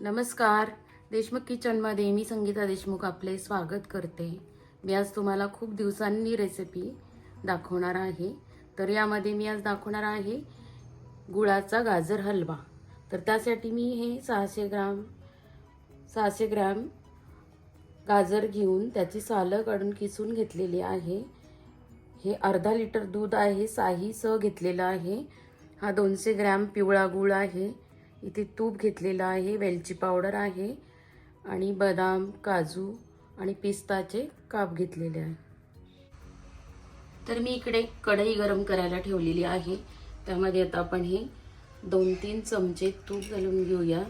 नमस्कार. देशमुख किचनमध्ये मी संगीता देशमुख आपले स्वागत करते. मी आज तुम्हाला खूप दिवसांनी रेसिपी दाखवणार आहे. तर यामध्ये मी आज दाखवणार आहे गुळाचा गाजर हलवा. तर त्यासाठी मी हे सहाशे ग्राम सहाशे ग्रॅम गाजर घेऊन त्याची सालं काढून किसून घेतलेली आहे. हे अर्धा लिटर दूध आहे साही सह घेतलेलं आहे. हा दोनशे ग्रॅम पिवळा गूळ आहे. इथे तूप घेतलेलं आहे वेलची पावडर आहे आणि बदाम काजू आणि पिस्ताचे काप घेतलेले आहे. तर मी इकडे कढई गरम करायला ठेवलेली आहे. त्यामध्ये आता आपण हे दोन तीन चमचे तूप घालून घेऊया.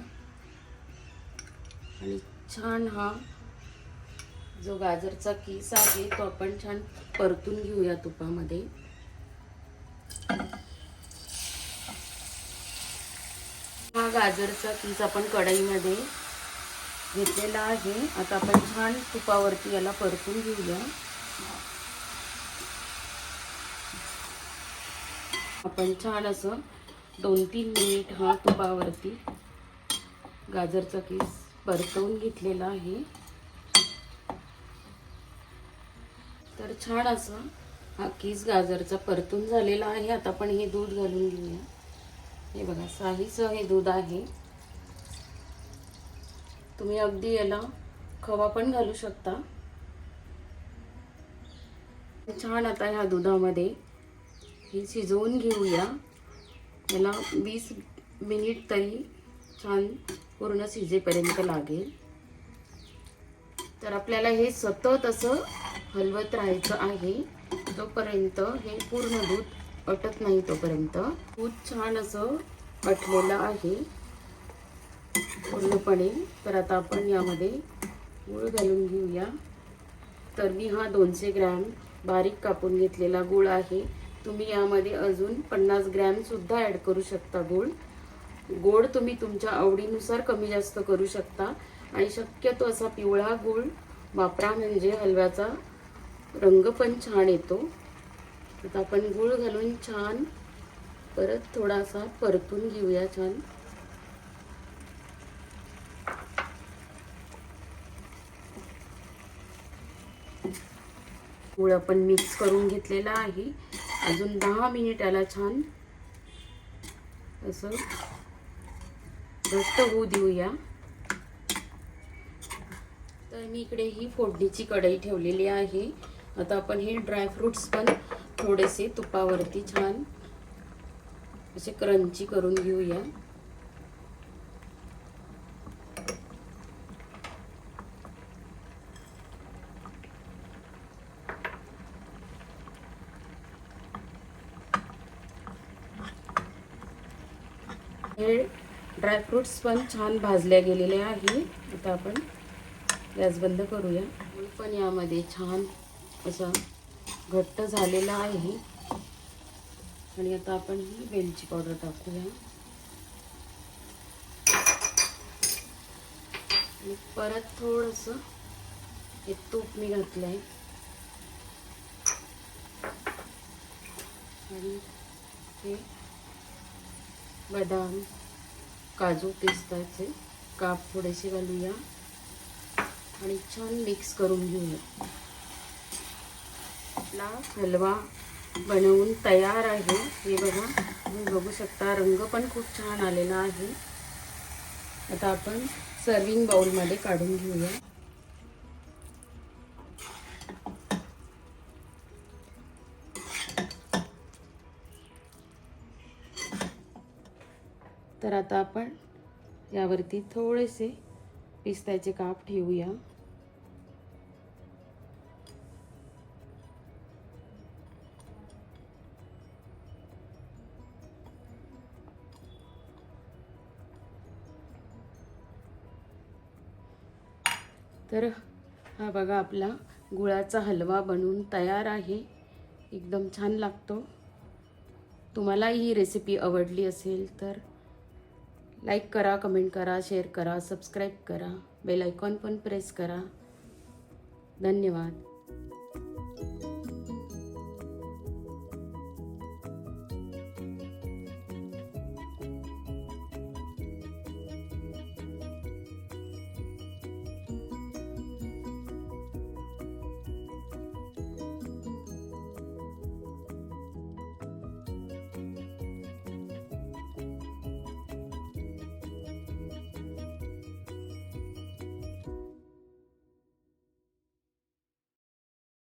आणि छान हा जो गाजरचा किस आहे तो आपण छान परतून घेऊया तुपामध्ये. हा गाजरचा किस आपण कढईमध्ये घेतलेला आहे. आता आपण छान तुपावरती याला परतून घेऊया. आपण छान असं दोन तीन मिनिट हा तुपावरती गाजरचा केस परतवून घेतलेला आहे. तर छान असं हा किस गाजरचा परतून झालेला आहे. आता आपण हे दूध घालून घेऊया. हे बघा साहीचं हे दूध आहे. तुम्ही अगदी याला खवा पण घालू शकता. छान आता ह्या दुधामध्ये हे शिजवून घेऊया. याला वीस मिनिट तरी छान पूर्ण शिजेपर्यंत लागेल. तर आपल्याला हे सतत असं हलवत राहायचं आहे. तोपर्यंत हे पूर्ण दूध अटत नाही तोपर्यंत. खूप छान असं अटलेलं आहे. पूर्णपणे. तर आता आपण यामध्ये गूळ घालून घेऊया. तर मी हा दोनशे ग्रॅम बारीक कापून घेतलेला गूळ आहे. तुम्ही यामध्ये अजून पन्नास ग्रॅमसुद्धा ॲड करू शकता गूळ. गोड तुम्ही तुमच्या आवडीनुसार कमी जास्त करू शकता. आणि शक्यतो असा पिवळा गूळ वापरा म्हणजे हलव्याचा रंग पण छान येतो. आता आपण गूळ घालून छान परत थोडासा परतून घेऊया छान. गुळ आपण मिक्स करून घेतलेला आहे. अजून दहा मिनिट याला छान. असं घट्ट होऊ देऊया. तर मी इकडे ही फोडणीची कढई ठेवलेली आहे. आता आपण हे ड्रायफ्रुट्स पण थोडेसे तुपावरती छान असे क्रंची करून घेऊया. हे ड्रायफ्रुट्स पण छान भाजल्या गेलेले आहे. आता आपण गॅस बंद करूया. पण यामध्ये छान असा घट्ट झालेला आहे. आणि आता आपण ही वेलची पावडर टाकूया. आणि परत थोडंसं हे तूप मी घातलं आहे आणि हे बदाम काजू पिस्ताचे काप थोडेसे घालूया. आणि छान मिक्स करून घेऊया. आपला हलवा बनवून तयार आहे. हे बघा तुम्ही बघू शकता रंग पण खूप छान आलेला आहे. आता आपण सर्विंग बाउलमध्ये काढून घेऊया. तर आता आपण यावरती थोडेसे पिस्त्याचे काप ठेवूया. तर हा बघा आपला गुळाचा हलवा बनवून तयार आहे. एकदम छान लागतो. तुम्हाला ही रेसिपी आवडली असेल तर लाईक करा कमेंट करा शेअर करा सबस्क्राईब करा बेल आयकॉन पण प्रेस करा. धन्यवाद.